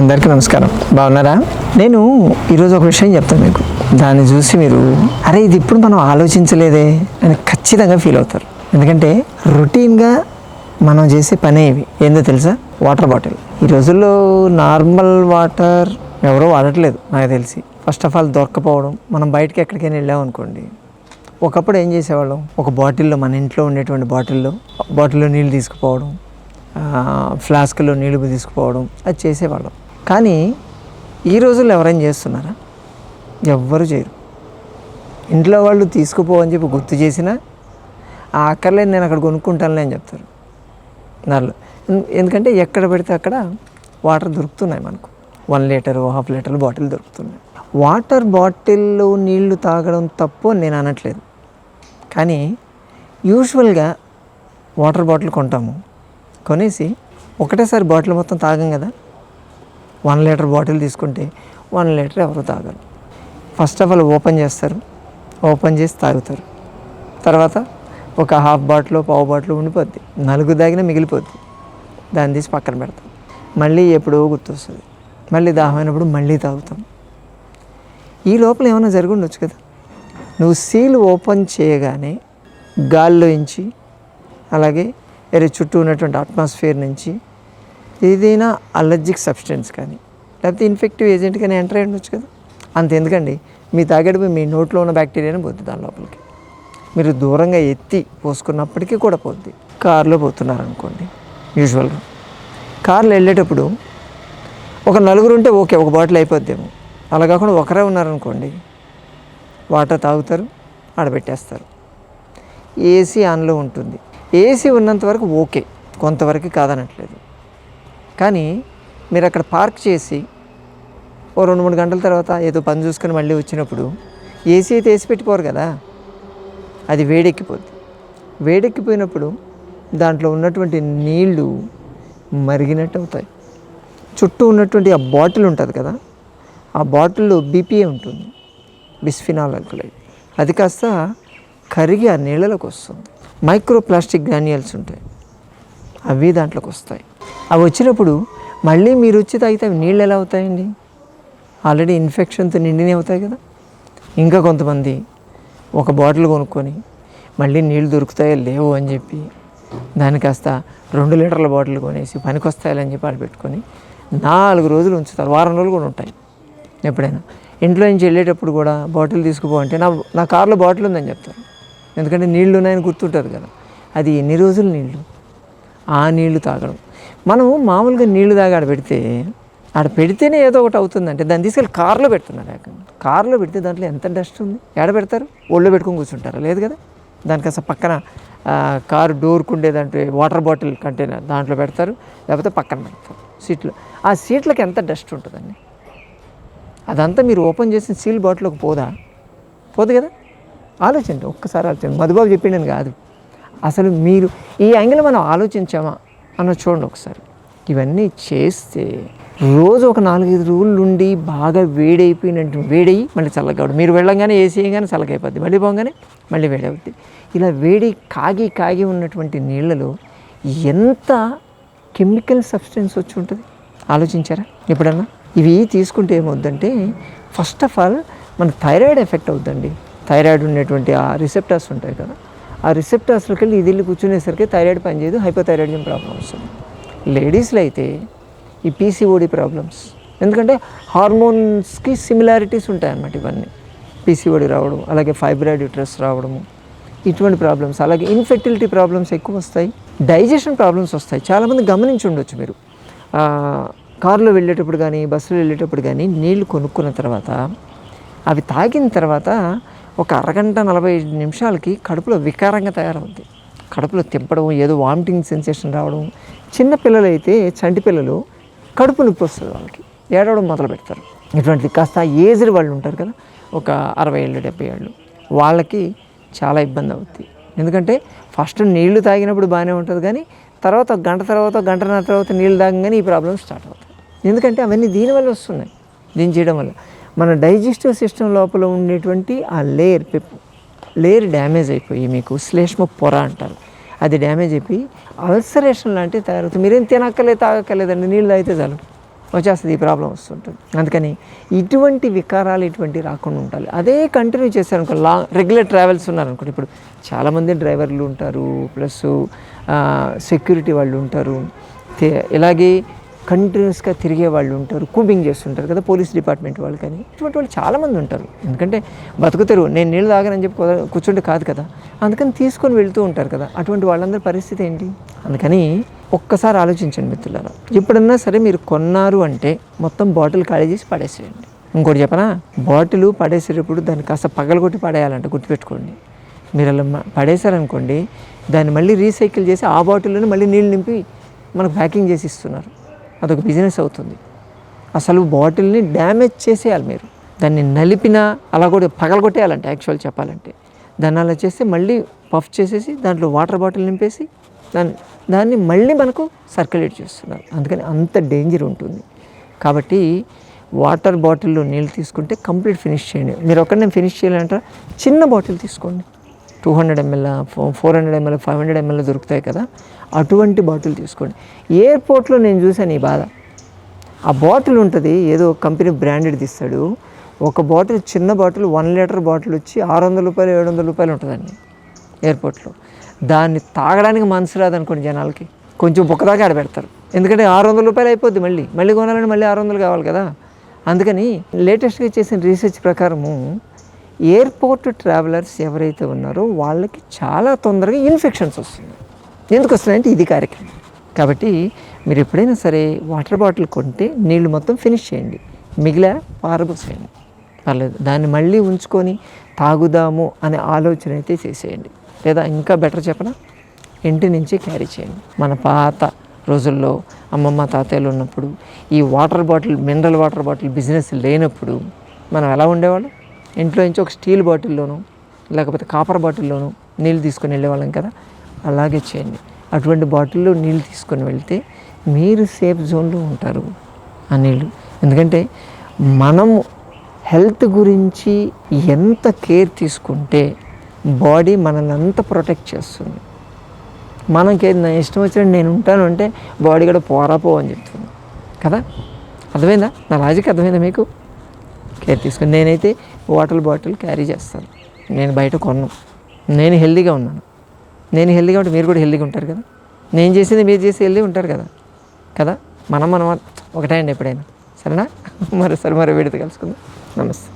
అందరికీ నమస్కారం. బాగున్నారా? నేను ఈరోజు ఒక విషయం చెప్తాను మీకు. దాన్ని చూసి మీరు అరే ఇది ఇప్పుడు మనం ఆలోచించలేదే? అని ఖచ్చితంగా ఫీల్ అవుతారు. ఎందుకంటే రొటీన్గా మనం చేసే పనే ఇవి. ఏందో తెలుసా? Water bottle. ఈ రోజుల్లో నార్మల్ వాటర్ ఎవరో వాడట్లేదు నాకు తెలిసి. ఫస్ట్ ఆఫ్ ఆల్ దొరకపోవడం. మనం బయటకి ఎక్కడికైనా వెళ్ళాం అనుకోండి. ఒకప్పుడు ఏం చేసేవాళ్ళం? ఒక బాటిల్లో మన ఇంట్లో ఉండేటువంటి బాటిల్లో బాటిల్లో నీళ్ళు తీసుకుపోవడం ఫ్లాస్క్లో నీళ్ళు తీసుకుపోవడం అది చేసేవాళ్ళం. కానీ ఈ రోజుల్లో ఎవరైనా చేస్తున్నారా? ఎవ్వరు చేయరు. ఇంట్లో వాళ్ళు తీసుకుపోవని చెప్పి గుర్తు చేసినా ఆ అక్కర్లేదు నేను అక్కడ కొనుక్కుంటానులే అని చెప్తారు. దానిలో ఎందుకంటే ఎక్కడ పెడితే అక్కడ వాటర్ దొరుకుతున్నాయి మనకు. One litre half litre bottle దొరుకుతున్నాయి. వాటర్ బాటిల్లో నీళ్ళు తాగడం తప్పు అని నేను అనట్లేదు. కానీ యూజువల్గా వాటర్ బాటిల్ కొంటాము. కొనేసి ఒకటేసారి బాటిల్ మొత్తం తాగం కదా? వన్ లీటర్ బాటిల్ తీసుకుంటే వన్ లీటర్ ఎవరు తాగరు. ఫస్ట్ ఆఫ్ ఆల్ ఓపెన్ చేస్తారు. ఓపెన్ చేసి తాగుతారు. తర్వాత ఒక హాఫ్ బాటిల్ పావు బాటిల్ ఉండిపోద్ది. నలుగు తాగినా మిగిలిపోద్ది. దాన్ని తీసి పక్కన పెడతాం. మళ్ళీ ఎప్పుడో గుర్తొస్తుంది. మళ్ళీ దాహమైనప్పుడు మళ్ళీ తాగుతాం. ఈ లోపల ఏమైనా జరిగి ఉండొచ్చు కదా. నువ్వు సీల్ ఓపెన్ చేయగానే గాల్లో ఇంచి అలాగే వేరే చుట్టూ ఉన్నటువంటి అట్మాస్ఫియర్ నుంచి ఏదైనా అలర్జిక్ సబ్స్టెన్స్ కానీ లేకపోతే ఇన్ఫెక్టివ్ ఏజెంట్ కానీ ఎంటర్ అయ్యి ఉండొచ్చు కదా. అంత ఎందుకండి? మీ తాగేటప్పుడు మీ నోట్లో ఉన్న బ్యాక్టీరియాని పోతుంది దాని లోపలికి. మీరు దూరంగా ఎత్తి పోసుకున్నప్పటికీ కూడా పోద్ది. కారులో పోతున్నారు అనుకోండి యూజువల్గా కార్లో వెళ్ళేటప్పుడు ఒక నలుగురు ఉంటే ఓకే ఒక బాటిల్ అయిపోద్దేమో. అలా కాకుండా ఒకరే ఉన్నారనుకోండి వాటర్ తాగుతారు ఆడబెట్టేస్తారు. ఏసీ ఆన్లో ఉంటుంది. ఏసీ ఉన్నంత వరకు ఓకే కొంతవరకు కాదనట్లేదు. కానీ మీరు అక్కడ పార్క్ చేసి ఓ రెండు మూడు గంటల తర్వాత ఏదో పని చూసుకొని మళ్ళీ వచ్చినప్పుడు ఏసీ అయితే వేసి పెట్టిపోరు కదా అది వేడెక్కిపోద్ది. వేడెక్కిపోయినప్పుడు దాంట్లో ఉన్నటువంటి నీళ్ళు మరిగినట్టు అవుతాయి చుట్టూ ఉన్నటువంటి ఆ బాటిల్ ఉంటుంది కదా ఆ బాటిల్లో బీపీఏ ఉంటుంది బిస్ఫినాల్ అల్కలైడ్ అది కాస్త కరిగి ఆ నీళ్ళలోకి వస్తుంది. మైక్రో ప్లాస్టిక్ గ్రాన్యుయల్స్ ఉంటాయి. అవి దాంట్లోకి వస్తాయి. అవి వచ్చినప్పుడు మళ్ళీ మీరు వచ్చి తాగితే అవి నీళ్ళు ఎలా అవుతాయండి? ఆల్రెడీ ఇన్ఫెక్షన్తో నిండినే అవుతాయి కదా. ఇంకా కొంతమంది ఒక బాటిల్ కొనుక్కొని మళ్ళీ నీళ్ళు దొరుకుతాయో లేవు అని చెప్పి దాని కాస్త రెండు లీటర్ల బాటిల్ కొనేసి పనికొస్తాయని చెప్పి ఆడ పెట్టుకొని నాలుగు రోజులు ఉంచుతారు. వారం రోజులు కూడా ఉంటాయి ఎప్పుడైనా. ఇంట్లో నుంచి వెళ్ళేటప్పుడు కూడా బాటిల్ తీసుకుపో అంటే నా నా కార్లో బాటిల్ ఉందని చెప్తారు. ఎందుకంటే నీళ్ళు ఉన్నాయని గుర్తుంటుంది కదా. అది ఎన్ని రోజులు నీళ్ళు ఆ నీళ్ళు తాగడం. మనం మామూలుగా నీళ్ళు తాగి ఆడ పెడితే ఆడ పెడితేనే ఏదో ఒకటి అవుతుందంటే దాన్ని తీసుకెళ్ళి కార్లో పెడుతున్నారు ఏకంగా కార్లో పెడితే దాంట్లో ఎంత డస్ట్ ఉంది? ఎడ పెడతారు? ఒళ్ళో పెట్టుకొని కూర్చుంటారా? లేదు కదా? దానికి పక్కన కారు డోర్కు దాంట్లో వాటర్ బాటిల్ కంటైనర్ దాంట్లో పెడతారు లేకపోతే పక్కన పెడతారు సీట్లు. ఆ సీట్లకు ఎంత డస్ట్ ఉంటుందండి? అదంతా మీరు ఓపెన్ చేసిన సీల్ బాటిల్కి పోదా? పోదు కదా? ఆలోచించండి ఒక్కసారి ఆలోచించండి. మధుబాబు చెప్పిండని కాదు. అసలు మీరు ఈ యాంగిల్ మనం ఆలోచించామా? అన్న చూడండి ఒకసారి. ఇవన్నీ చేస్తే రోజు ఒక నాలుగైదు రోజులు ఉండి బాగా వేడైపోయినట్టు వేడయి మళ్ళీ చల్లగా మీరు వెళ్ళంగానే ఏసీ కానీ చల్లగైపోద్ది. అయిపోద్ది మళ్ళీ పోగానే మళ్ళీ వేడవుద్ది. ఇలా వేడి కాగి కాగి ఉన్నటువంటి నీళ్ళలో ఎంత కెమికల్ సబ్స్టెన్స్ వచ్చి ఉంటుంది? ఆలోచించారా? ఎప్పుడన్నా? ఇవి తీసుకుంటే ఏమవుద్దంటే ఫస్ట్ ఆఫ్ ఆల్ మన థైరాయిడ్ ఎఫెక్ట్ అవుద్దండి. థైరాయిడ్ ఉండేటువంటి ఆ రిసెప్టర్స్ ఉంటాయి కదా ఆ రిసెప్టర్స్లోకి వెళ్ళి ఇది వెళ్ళి కూర్చునేసరికి థైరాయిడ్ పనిచేయదు హైపోథైరాయిడిజం ప్రాబ్లం వస్తుంది. లేడీస్లో అయితే ఈ పీసీఓడి ప్రాబ్లమ్స్ ఎందుకంటే హార్మోన్స్కి సిమిలారిటీస్ ఉంటాయన్నమాట ఇవన్నీ. పీసీఓడి రావడం అలాగే ఫైబ్రాయిడ్ యూట్రస్ రావడము ఇటువంటి ప్రాబ్లమ్స్ అలాగే ఇన్ఫెర్టిలిటీ ప్రాబ్లమ్స్ ఎక్కువ వస్తాయి డైజెషన్ ప్రాబ్లమ్స్ వస్తాయి. చాలామంది గమనించి ఉండొచ్చు మీరు. కారులో వెళ్ళేటప్పుడు కానీ బస్సులో వెళ్ళేటప్పుడు కానీ నీళ్ళు కొనుక్కున్న తర్వాత అవి తాగిన తర్వాత ఒక అరగంట నలభై ఐదు నిమిషాలకి కడుపులో వికారంగా తయారవుద్ది. కడుపులో తిప్పడం ఏదో వామిటింగ్ సెన్సేషన్ రావడం. చిన్న పిల్లలైతే చంటి పిల్లలు కడుపు నొప్పి వస్తుంది వాళ్ళకి. ఏడవడం మొదలు పెడతారు. ఇటువంటిది కాస్త ఏజ్డ్ వాళ్ళు ఉంటారు కదా ఒక అరవై ఏళ్ళు డెబ్బై ఏళ్ళు. వాళ్ళకి చాలా ఇబ్బంది అవుద్ది. ఎందుకంటే ఫస్ట్ నీళ్ళు తాగినప్పుడు బాగానే ఉంటుంది కానీ తర్వాత గంట తర్వాత గంటన్నర తర్వాత నీళ్ళు తాగగానే ఈ ప్రాబ్లం స్టార్ట్ అవుతుంది ఎందుకంటే అవన్నీ దీనివల్ల వస్తున్నాయి. దీన్ని చేయడం వల్ల. మన డైజెస్టివ్ సిస్టమ్ లోపల ఉండేటువంటి ఆ లేయర్ లేయర్ డ్యామేజ్ అయిపోయి మీకు శ్లేష్మ పొర అంటారు. అది డ్యామేజ్ అయిపోయి అల్సరేషన్ లాంటివి తయారవుతుంది. మీరేం తినక్కర్లేదు తాగక్కర్లేదండి నీళ్ళు తాగితే చాలు. వచ్చేస్తుంది ఈ ప్రాబ్లం వస్తుంటుంది. అందుకని ఇటువంటి వికారాలు ఇటువంటి రాకుండా ఉండాలి. అదే కంటిన్యూ చేశారనుకో లాంగ్ రెగ్యులర్ ట్రావెల్స్ ఉన్నారనుకోండి. ఇప్పుడు చాలామంది డ్రైవర్లు ఉంటారు ప్లస్ సెక్యూరిటీ వాళ్ళు ఉంటారు. ఇలాగే కంటిన్యూస్గా తిరిగే వాళ్ళు ఉంటారు కూబింగ్ చేస్తుంటారు కదా పోలీస్ డిపార్ట్మెంట్ వాళ్ళు కానీ. ఇటువంటి వాళ్ళు చాలామంది ఉంటారు. ఎందుకంటే బతుకుతారు నేను నీళ్ళు తాగనని చెప్పి కూర్చుంటే కాదు కదా. అందుకని తీసుకొని వెళ్తూ ఉంటారు కదా. అటువంటి వాళ్ళందరి పరిస్థితి ఏంటి? అందుకని ఒక్కసారి ఆలోచించండి మిత్రులారా. ఎప్పుడన్నా సరే మీరు కొన్నారు అంటే మొత్తం బాటిల్ ఖాళీ చేసి పడేసేయండి. ఇంకోటి చెప్పనా? బాటిల్ పడేసేటప్పుడు దాన్ని కాస్త పగలగొట్టి పడేయాలంట గుర్తుపెట్టుకోండి. మీరు అలా పడేశారనుకోండి దాన్ని మళ్ళీ రీసైకిల్ చేసి ఆ బాటిల్లోనే మళ్ళీ నీళ్ళు నింపి మనకు ప్యాకింగ్ చేసి ఇస్తున్నారు. అదొక బిజినెస్ అవుతుంది. అసలు బాటిల్ని డ్యామేజ్ చేసేయాలి మీరు. దాన్ని నలిపినా అలా కూడా పగలగొట్టేయాలంటే యాక్చువల్ చెప్పాలంటే. దాన్ని అలా చేస్తే మళ్ళీ పఫ్ చేసేసి దాంట్లో వాటర్ బాటిల్ నింపేసి దాన్ని దాన్ని మళ్ళీ మనకు సర్క్యులేట్ చేస్తున్నారు. అందుకని అంత డేంజర్ ఉంటుంది. కాబట్టి వాటర్ బాటిల్లో నీళ్ళు తీసుకుంటే కంప్లీట్ ఫినిష్ చేయండి. మీరు ఒకరిని ఫినిష్ చేయాలంటారా? చిన్న బాటిల్ తీసుకోండి. Two hundred ML four hundred ML five hundred ML దొరుకుతాయి కదా. అటువంటి బాటిల్ తీసుకోండి. ఎయిర్పోర్ట్లో నేను చూశాను ఈ బాధ. ఆ బాటిల్ ఉంటుంది ఏదో కంపెనీ బ్రాండెడ్ తీస్తాడు. ఒక బాటిల్ చిన్న బాటిల్ వన్ లీటర్ బాటిల్ వచ్చి ఆరు వందల రూపాయలు ఏడు వందల రూపాయలు ఉంటుందండి ఎయిర్పోర్ట్లో. దాన్ని తాగడానికి మనసు రాదనుకోండి జనాలకి. కొంచెం బొక్కదాకా ఆడబెడతారు ఎందుకంటే ఆరు వందల రూపాయలు అయిపోద్ది మళ్ళీ. మళ్ళీ కొనాలని మళ్ళీ ఆరు వందలు కావాలి కదా. అందుకని లేటెస్ట్గా చేసిన రీసెర్చ్ ప్రకారము ఎయిర్పోర్ట్ ట్రావెలర్స్ ఎవరైతే ఉన్నారో వాళ్ళకి చాలా తొందరగా ఇన్ఫెక్షన్స్ వస్తుంది ఎందుకు వస్తున్నాయంటే ఇది కార్యక్రమం. కాబట్టి మీరు ఎప్పుడైనా సరే వాటర్ బాటిల్ కొంటే నీళ్ళు మొత్తం ఫినిష్ చేయండి. మిగిలిన పారబోసేయండి పర్లేదు. దాన్ని మళ్ళీ ఉంచుకొని తాగుదాము అనే ఆలోచన అయితే చేసేయండి. లేదా ఇంకా బెటర్ చెప్పనా? ఇంటి నుంచి క్యారీ చేయండి. మన పాత రోజుల్లో అమ్మమ్మ తాతయ్యలు ఉన్నప్పుడు ఈ water bottle mineral water bottle business లేనప్పుడు మనం ఎలా ఉండేవాళ్ళం? ఇంట్లో నుంచి ఒక స్టీల్ బాటిల్లోనూ లేకపోతే కాపర్ బాటిల్లోనూ నీళ్ళు తీసుకొని వెళ్ళేవాళ్ళం కదా. అలాగే చేయండి. అటువంటి బాటిల్లో నీళ్ళు తీసుకొని వెళ్తే మీరు సేఫ్ జోన్లో ఉంటారు ఆ నీళ్ళు. ఎందుకంటే మనము హెల్త్ గురించి ఎంత కేర్ తీసుకుంటే బాడీ మనల్ని అంత ప్రొటెక్ట్ చేస్తుంది. మనకి నా ఇష్టం వచ్చినట్టు నేను ఉంటాను అంటే బాడీ కూడా పోరాపో అని చెప్తుంది. కదా? అర్థమైందా? నా లాజిక్ అర్థమైందా మీకు? కేర్ తీసుకుని నేనైతే వాటర్ బాటిల్ క్యారీ చేస్తాను. నేను బయట కొన్నాను నేను హెల్దీగా ఉన్నాను. నేను హెల్దీగా ఉంటే మీరు కూడా హెల్దీగా ఉంటారు కదా? నేను చేసింది మీరు చేసి హెల్దీ ఉంటారు కదా? కదా? మనం మనం ఒకటే అండి ఎప్పుడైనా. సరేనా? మరోసారి మరో వీడితో కలుసుకుందాం. నమస్తే.